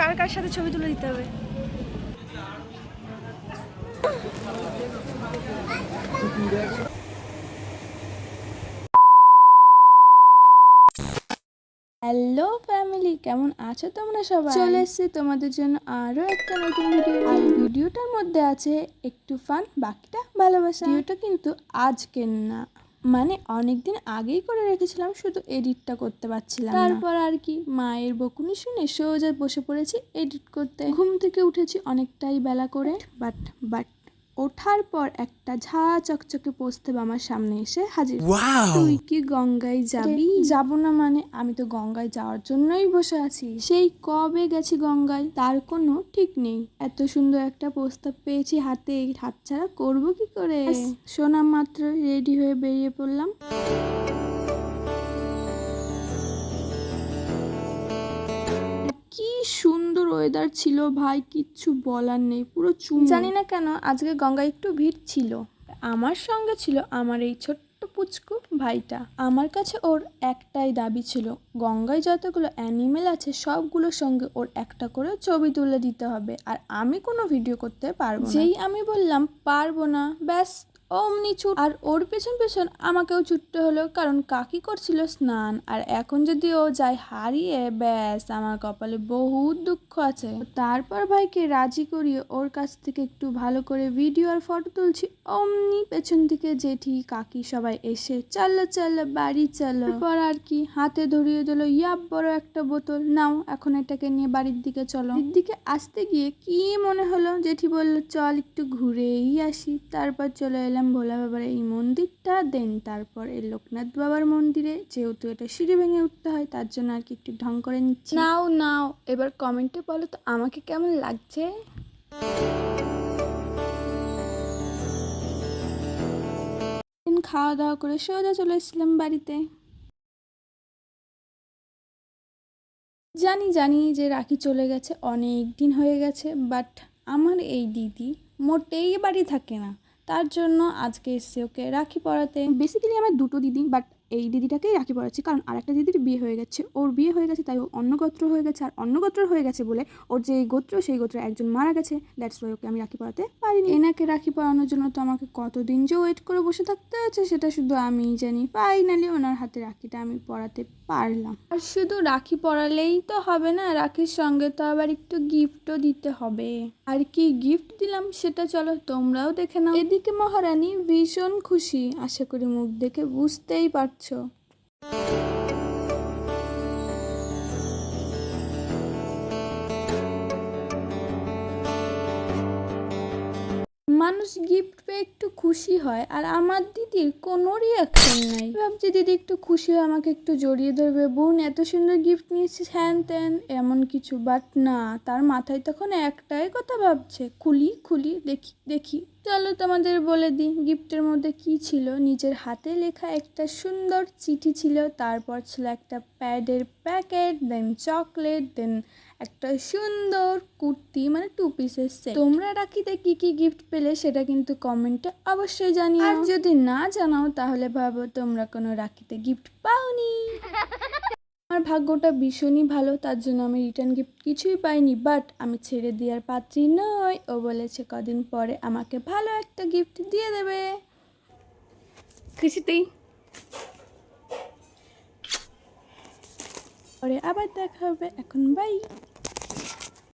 কার কার সাথে ছবি তুলে দিতে হবে? হ্যালো ফ্যামিলি কেমন আছো তোমরা সবাই? চলে এসেছি তোমাদের জন্য আরও একটা নতুন ভিডিও আর ভিডিওটার মধ্যে আছে একটু ফান বাকিটা ভালোবাসা। ভিডিওটা কিন্তু আজকের না। মানে অনেক দিন আগেই করে রেখেছিলাম শুধু এডিটটা করতে পারছিলাম তারপর আর কি? মায়ের বকুনি শুনে সোজা বসে পড়েছি এডিট করতে। ঘুম থেকে উঠেছি অনেকটাই বেলা করে। বাট বাট ওঠার পর একটা ঝা চকচকে পোস্তে আমার সামনে এসে হাজির। তুই কি গঙ্গায় যাবি? যাব না মানে আমি তো গঙ্গায় যাওয়ার জন্যই বসে আছি। সেই কবে গেছি গঙ্গায় তার কোনো ঠিক নেই। এত সুন্দর একটা প্রস্তাব পেয়েছি হাতে হাতছাড়া করব কি করে? শোনা মাত্র রেডি হয়ে বেরিয়ে পড়লাম। সুন্দর ওয়েদার ছিল ভাই কিচ্ছু বলার নেই পুরো চুম। জানি না কেন আজকে গঙ্গায় একটু ভিড় ছিল। আমার সঙ্গে ছিল আমার এই ছোট্ট পুচকু ভাইটা। আমার কাছে ওর একটাই দাবি ছিল গঙ্গায় যতগুলো অ্যানিমেল আছে সবগুলোর সঙ্গে ওর একটা করে ছবি তুলে দিতে হবে। আর আমি কোনো ভিডিও করতে পারব যেই আমি বললাম পারব না ব্যাস অমনি ছুট আর ওর পেছন পেছন আমাকেও ছুটতে হলো, কারণ কাকি করছিল স্নান। আর এখন যদি ও যায় হারিয়ে, ব্যাস, আমার কপালে বহুত দুঃখ আছে। তারপর ভাইকে রাজি করিয়ে ওর কাছ থেকে একটু ভালো করে ভিডিও আর ফটো তুলছি। অমনি পেছন থেকে জেঠি, কাকি সবাই এসে চাল্লা চাল্লা বাড়ি চালো। পর আর কি, হাতে ধরিয়ে দিল ইয়াব বড় একটা বোতল, নাও, এখন এটাকে নিয়ে বাড়ির দিকে চলো। দিকে আসতে গিয়ে কি মনে হলো? জেঠি বলল, চল একটু ঘুরেই আসি। তারপর চলে এলাম ভোলা বাবার এই মন্দিরটা দেন তারপর এই লোকনাথ বাবার মন্দিরে যেহেতু এটা সিঁড়ি ভেঙে উঠতে হয় তার জন্য আর কি একটু ঢং করে নিচ্ছি। নাও নাও এবার কমেন্টে বলো তো আমাকে কেমন লাগছে? খাওয়া দাওয়া করে সোজা চলে এসেছিলাম বাড়িতে। জানি জানি যে রাখি চলে গেছে অনেক দিন হয়ে গেছে বাট আমার এই দিদি মোটেই বাড়ি থাকে না। তার জন্য আজকে এসছে ওকে রাখি পড়াতে বেসিক্যালি আমার দুটো দিদি বাট এই দিদিটাকেই রাখি পরাচ্ছি কারণ আরেকটা দিদির বিয়ে হয়ে গেছে। ওর বিয়ে হয়ে গেছে তাই ও অন্য গোত্র হয়ে গেছে। আর অন্য গোত্র হয়ে গেছে বলে ওর যে গোত্র সেই গোত্রে একজন মারা গেছে। দ্যাটস ওয়াই ওকে আমি রাখি পড়াতে পারিনি। এনাকে রাখি পড়ানোর জন্য তো আমাকে কতদিন যে ওয়েট করে বসে থাকতে হয়েছে সেটা শুধু আমিই জানি। ফাইনালি ওনার হাতে রাখিটা আমি পড়াতে পারলাম। আর শুধু রাখি পড়ালেই তো হবে না রাখির সঙ্গে তো আবার একটু গিফটও দিতে হবে। আর কি গিফট দিলাম সেটা চলো তোমরাও দেখে নাও। এদিকে মহারানী ভীষণ খুশি। আশা করি মুখ দেখে বুঝতেই পারছ। পাচ্ছ মানুষ গিফট পেয়ে একটু খুশি হয়, আর আমার দিদির কোনো রিয়াকশন নাই। ভাবছি, দিদি একটু খুশি হয়, আমাকে একটু জড়িয়ে ধরবে, বোন, এত সুন্দর গিফট নিয়েছিস, হ্যান ত্যান। এমন কিছু বাট না, তার মাথায় তখন একটাই কথা ভাবছে, খুলি খুলি, দেখি দেখি। চলো তোমাদের বলে দিই গিফটের মধ্যে কি ছিল? নিজের হাতে লেখা একটা সুন্দর চিঠি ছিল, তারপর ছিল একটা প্যাডের প্যাকেট দেন চকলেট দেন একটা সুন্দর কুর্তি মানে টু পিসের সেট তোমরা রাখিতে কি কি গিফট পেলে সেটা কিন্তু কমেন্টে অবশ্যই জানিও। আর যদি না জানাও তাহলে ভাবো তোমরা কোনো রাখিতে গিফট পাওনি। আমার ভাগ্যটা ভীষণই ভালো তার জন্য আমি রিটার্ন গিফট কিছুই পাইনি বাট আমি ছেড়ে দেওয়ার পাত্রী নই। ও বলেছে কদিন পরে আমাকে ভালো একটা গিফট দিয়ে দেবে। খুশিতেই পরে আবার দেখা হবে। এখন বাই